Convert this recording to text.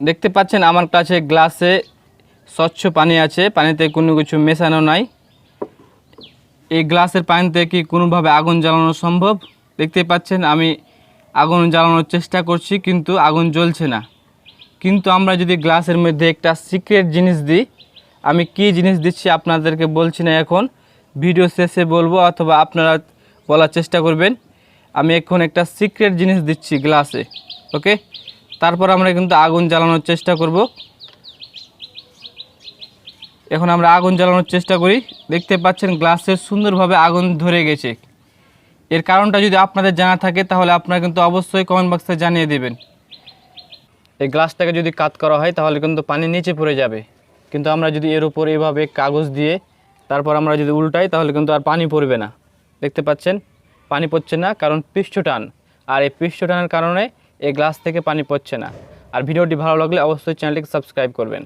দেখতে পাচ্ছেন, আমার কাছে গ্লাসে স্বচ্ছ পানি আছে, পানিতে কোনো কিছু মেশানো নাই। এই গ্লাসের পানিতে কি কোনোভাবে আগুন জ্বালানো সম্ভব? দেখতে পাচ্ছেন, আমি আগুন জ্বালানোর চেষ্টা করছি, কিন্তু আগুন জ্বলছে না। কিন্তু আমরা যদি গ্লাসের মধ্যে একটা সিক্রেট জিনিস দিই, আমি কি জিনিস দিচ্ছি আপনাদেরকে বলছি না এখন। ভিডিও শেষে বলব, অথবা আপনারা বলার চেষ্টা করবেন। আমি এখন একটা সিক্রেট জিনিস দিচ্ছি গ্লাসে, ওকে? তারপর আমরা কিন্তু আগুন জ্বালানোর চেষ্টা করব। এখন আমরা আগুন জ্বালানোর চেষ্টা করি। দেখতে পাচ্ছেন গ্লাসে সুন্দরভাবে আগুন ধরে গেছে। এর কারণটা যদি আপনাদের জানা থাকে, তাহলে আপনারা কিন্তু অবশ্যই কমেন্ট বক্সে জানিয়ে দেবেন। এই গ্লাসটাকে যদি কাত করা হয়, তাহলে কিন্তু পানি নিচে পড়ে যাবে। কিন্তু আমরা যদি এর উপর এভাবে কাগজ দিয়ে তারপর আমরা যদি উল্টাই, তাহলে কিন্তু আর পানি পড়বে না। দেখতে পাচ্ছেন? পানি পড়ছে না, কারণ পৃষ্ঠ টান আর এই পৃষ্ঠ টানের কারণে এই গ্লাস থেকে পানি পড়ছে না। আর ভিডিওটি ভালো লাগলে অবশ্যই চ্যানেলটিকে সাবস্ক্রাইব করবেন।